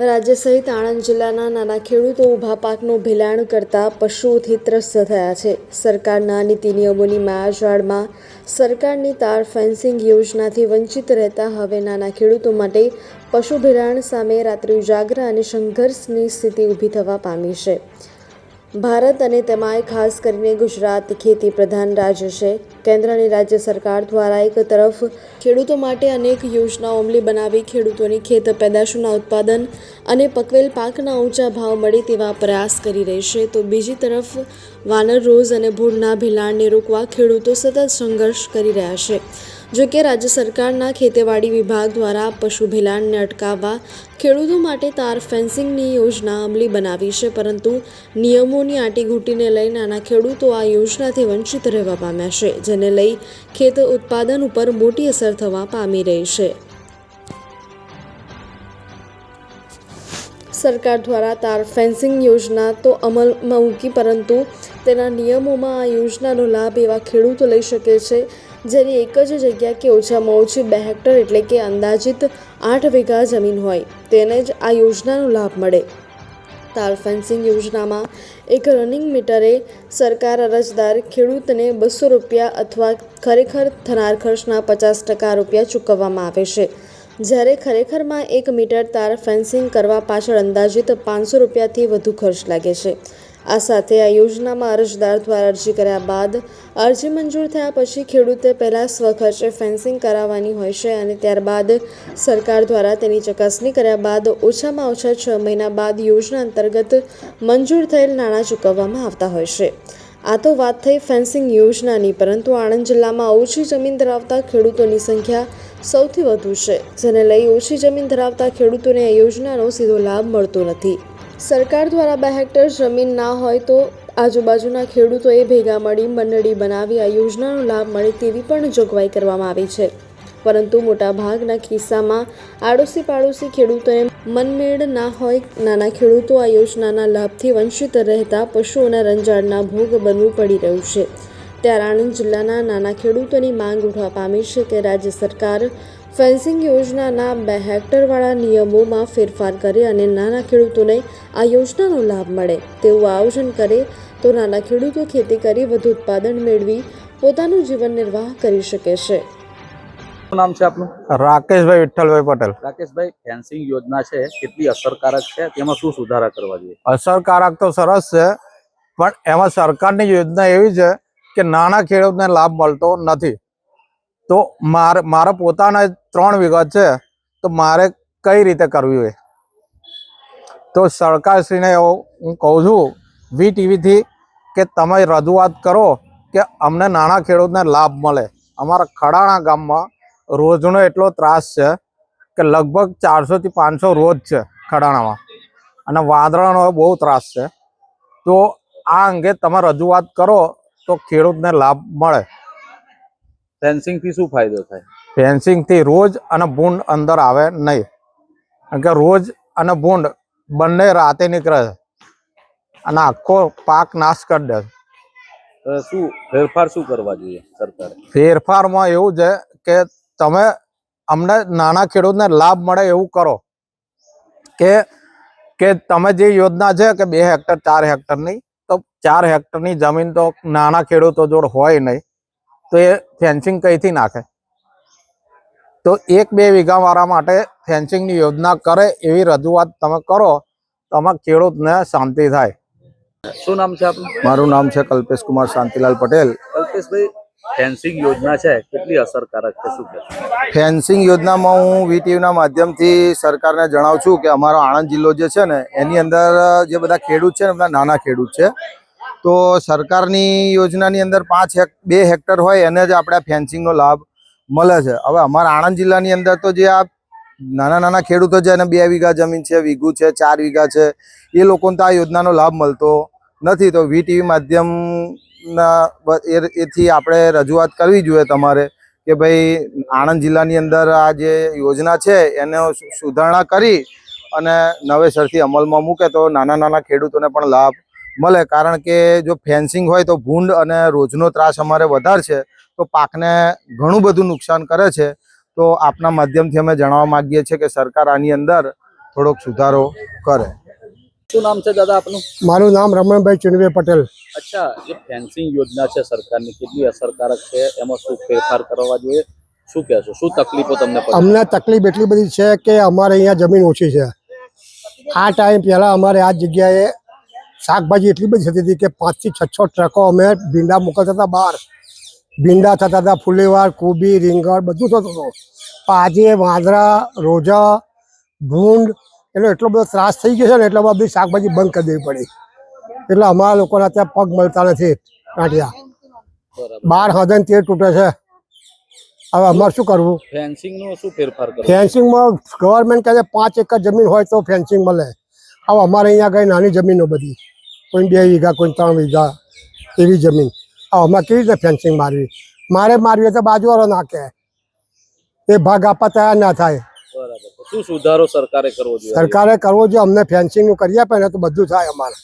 રાજ્ય સહિત આણંદ જિલ્લાના નાના ખેડૂતો ઊભા પાકનું ભેલાણ કરતા પશુઓથી ત્રસ્ત થયા છે. સરકારના નીતિ નિયમોની માયાજાળમાં સરકારની તાર ફેન્સિંગ યોજનાથી વંચિત રહેતા હવે નાના ખેડૂતો માટે પશુ ભેલાણ સામે રાત્રિ ઉજાગરા અને સંઘર્ષની સ્થિતિ ઊભી થવા પામી છે. ભારત અને તેમાંય ખાસ કરીને ગુજરાત ખેતી પ્રધાન રાજ્ય છે. કેન્દ્ર અને રાજ્ય સરકાર દ્વારા એક તરફ ખેડૂતો માટે અનેક યોજનાઓ અમલી બનાવી ખેડૂતોની ખેત પેદાશોના ઉત્પાદન અને પકવેલ પાકના ઊંચા ભાવ મળે તેવા પ્રયાસ કરી રહી છે. તો બીજી તરફ વાનર રોઝ અને ભૂળના ભિલાણને રોકવા ખેડૂતો સતત સંઘર્ષ કરી રહ્યા છે. જો કે રાજ્ય સરકારના ખેતીવાડી વિભાગ દ્વારા પશુ ભેલાણને અટકાવવા ખેડૂતો માટે તાર ફેન્સિંગની યોજના અમલી બનાવી છે, પરંતુ નિયમોની આંટીઘૂંટીને લઈ નાના ખેડૂતો આ યોજનાથી વંચિત રહેવા પામ્યા છે, જેને લઈ ખેત ઉત્પાદન ઉપર મોટી અસર થવા પામી રહી છે. સરકાર દ્વારા તાર ફેન્સિંગ યોજના તો અમલમાં મૂકી, પરંતુ તેના નિયમોમાં આ યોજનાનો લાભ એવા ખેડૂતો લઈ શકે છે જેની એક જ જગ્યા કે ઓછામાં ઓછી બે હેક્ટર એટલે કે અંદાજિત આઠ વીઘા જમીન હોય, તેને જ આ યોજનાનો લાભ મળે. તાર ફેન્સિંગ યોજનામાં એક રનિંગ મીટરે સરકાર અરજદાર ખેડૂતને બસો રૂપિયા અથવા ખરેખર થનાર ખર્ચના પચાસ ટકા રૂપિયા ચૂકવવામાં આવે છે. જ્યારે ખરેખરમાં એક મીટર તાર ફેન્સિંગ કરવા પાછળ અંદાજિત પાંચસો રૂપિયાથી વધુ ખર્ચ લાગે છે. આ સાથે આ યોજનામાં અરજદાર દ્વારા અરજી કર્યા બાદ અરજી મંજૂર થયા પછી ખેડૂતે પહેલાં સ્વખર્ચે ફેન્સિંગ કરાવવાની હોય છે અને ત્યારબાદ સરકાર દ્વારા તેની ચકાસણી કર્યા બાદ ઓછામાં ઓછા છ મહિના બાદ યોજના અંતર્ગત મંજૂર થયેલ નાણાં ચૂકવવામાં આવતા હોય છે. આ તો વાત થઈ ફેન્સિંગ યોજનાની, પરંતુ આણંદ જિલ્લામાં ઓછી જમીન ધરાવતા ખેડૂતોની સંખ્યા સૌથી વધુ છે, જેને લઈ ઓછી જમીન ધરાવતા ખેડૂતોને આ યોજનાનો સીધો લાભ મળતો નથી. સરકાર દ્વારા બે હેક્ટર જમીન ના હોય તો આજુબાજુના ખેડૂતોએ ભેગા મળી મંડળી બનાવી આ યોજનાનો લાભ મળે તેવી પણ જોગવાઈ કરવામાં આવી છે. પરંતુ મોટાભાગના કિસ્સામાં આડોશી પાડોશી ખેડૂતોને મનમેળ ના હોય નાના ખેડૂતો આ યોજનાના લાભથી વંચિત રહેતા પશુઓના રંજાડના ભોગ બનવું પડી રહ્યું છે. ત્યારે આણંદ જિલ્લાના નાના ખેડૂતોની માંગ ઉઠવા પામી છે કે રાજ્ય સરકાર ફેન્સિંગ યોજનાના બે હેક્ટરવાળા નિયમોમાં ફેરફાર કરે અને નાના ખેડૂતોને આ યોજનાનો લાભ મળે. તેવું આયોજન કરે તો નાના ખેડૂતો ખેતી કરી વધુ ઉત્પાદન મેળવી પોતાનું જીવન નિર્વાહ કરી શકે છે. નામ છે આપનું? રાકેશભાઈ વિઠ્ઠલભાઈ પટેલ. રાકેશભાઈ ફેન્સિંગ યોજના છે કેટલી અસરકારક છે? તેમાં શું સુધારા કરવા જોઈએ? અસરકારક તો સરસ છે પણ એમાં સરકારની યોજના એવી છે કે નાના ખેડૂતને લાભ મળતો નથી. તો મારે, મારા પોતાના ત્રણ વિગત છે, તો મારે કઈ રીતે કરવી હોય? તો સરકારશ્રીને હું કહું છું, વી ટીવીથી કે તમે રજૂઆત કરો કે અમને નાના ખેડૂતને લાભ મળે. અમારા ખડાણા ગામમાં રોજનો એટલો ત્રાસ છે કે લગભગ ચારસોથી પાંચસો રોજ છે ખડાણામાં. અને વાદળાનો બહુ ત્રાસ છે. તો આ અંગે તમે રજૂઆત કરો તો ખેડૂતને લાભ મળે. ફેન્સિંગથી શું ફાયદો થાય? ફેન્સિંગથી રોજ અને ભૂંડ અંદર આવે નહીં. કારણ કે રોજ અને ભૂંડ બંને રાતે નીકળે છે અને આખો પાક નાશ કરી દે છે. શું ફેરફાર શું કરવા જોઈએ સરકારે? ફેરફારમાં એવું છે કે તમે અમને નાના ખેડૂતને લાભ મળે એવું કરો કે કે તમે જે યોજના છે કે બે હેક્ટર ચાર હેક્ટરની તો ચાર હેક્ટરની જમીન તો નાના ખેડૂતો જોડ હોય નહીં. તો એ ફેન્સિંગ કઈથી નાખે? તો એક બે વીઘા વાળા માટે ફેન્સિંગની યોજના કરે એવી રજૂઆત તમે કરો તો આમાં ખેડૂતને શાંતિ થાય. શું નામ છે આપનું? મારું નામ છે કલ્પેશ કુમાર શાંતિલાલ પટેલ. કલ્પેશભાઈ ફેન્સિંગ યોજના છે કેટલી અસરકારક છે શું ફેન્સિંગ યોજનામાં હું વીટીવીના માધ્યમથી સરકારને જણાવું છું કે અમારો આણંદ જિલ્લો જે છે ને એની અંદર જે બધા ખેડૂત છે ને બધા નાના ખેડૂત છે. તો સરકારની યોજનાની અંદર પાંચ હેક, બે હેક્ટર હોય એને જ આપણે ફેન્સિંગનો લાભ મળે છે. હવે અમારા આણંદ જિલ્લાની અંદર તો જે આ નાના નાના ખેડૂતો છે એને બે વીઘા જમીન છે, વીઘું છે, ચાર વીઘા છે, એ લોકોને તો આ યોજનાનો લાભ મળતો નથી. તો વીટીવી માધ્યમના એથી આપણે રજૂઆત કરવી જોઈએ તમારે કે ભાઈ આણંદ જિલ્લાની અંદર આ જે યોજના છે એને સુધારણા કરી અને નવેસરથી અમલમાં મૂકે તો નાના નાના ખેડૂતોને પણ લાભ મળે. કારણ કે જો ફેન્સિંગ હોય તો ભૂંડ અને રોજનો ત્રાસ અમારે વધારે છે તો પાકને ઘણું બધું નુકસાન કરે છે. તો આપના માધ્યમથી અમે જણાવવા માંગીએ છીએ કે સરકાર આની અંદર થોડોક સુધારો કરે. શું નામ છે દાદા આપનું? મારું નામ રમણભાઈ ચુનવે પટેલ. અચ્છા જે ફેન્સિંગ યોજના છે સરકારની કેટલી અસરકારક છે? એમાં શું ફેરફાર કરવા જોઈએ? શું કહેશો? શું તકલીફો તમને અમને તકલીફ એટલી બધી છે કે અમારે અહીંયા જમીન ઓછી છે. આ ટાઈમ પહેલાં અમારે આ જગ્યાએ શાકભાજી એટલી બધી થતી હતી કે પાંચથી છ છ ટ્રકો અમે ભીંડા મોકલતા હતા બહાર. ભીંડા થતા હતા ફુલેવાર કોબી રીંગણ બધું થતું હતું. પણ આજે વાંદરા રોજા ભૂંડ એનો એટલો બધો ત્રાસ થઈ ગયો છે ને એટલે બધી શાકભાજી બંધ કરી દેવી પડી. એટલે અમારા લોકોને અત્યારે પગ મળતા નથી કાંઠિયા બાર હદન તેર તૂટે છે. હવે અમારે શું કરવું? ફેન્સિંગ નો શું ફેરફાર ફેન્સિંગમાં ગવર્મેન્ટ કહે પાંચ એકર જમીન હોય તો ફેન્સિંગ મળે. હવે અમારે અહીંયા કઈ નાની જમીનો બધી. કોઈ બે વીઘા કોઈ ત્રણ વીઘા એવી જમીન. હવે અમારે કેવી રીતે ફેન્સિંગ મારવી? મારે મારવી તો બાજુવાળો નાખે એ ભાગ આપવા તૈયાર ના થાય. શું સુધારો સરકારે કરવો જોઈએ? સરકારે કરવો જોઈએ અમને ફેન્સિંગનું કરી આપે ને તો બધું થાય અમારે.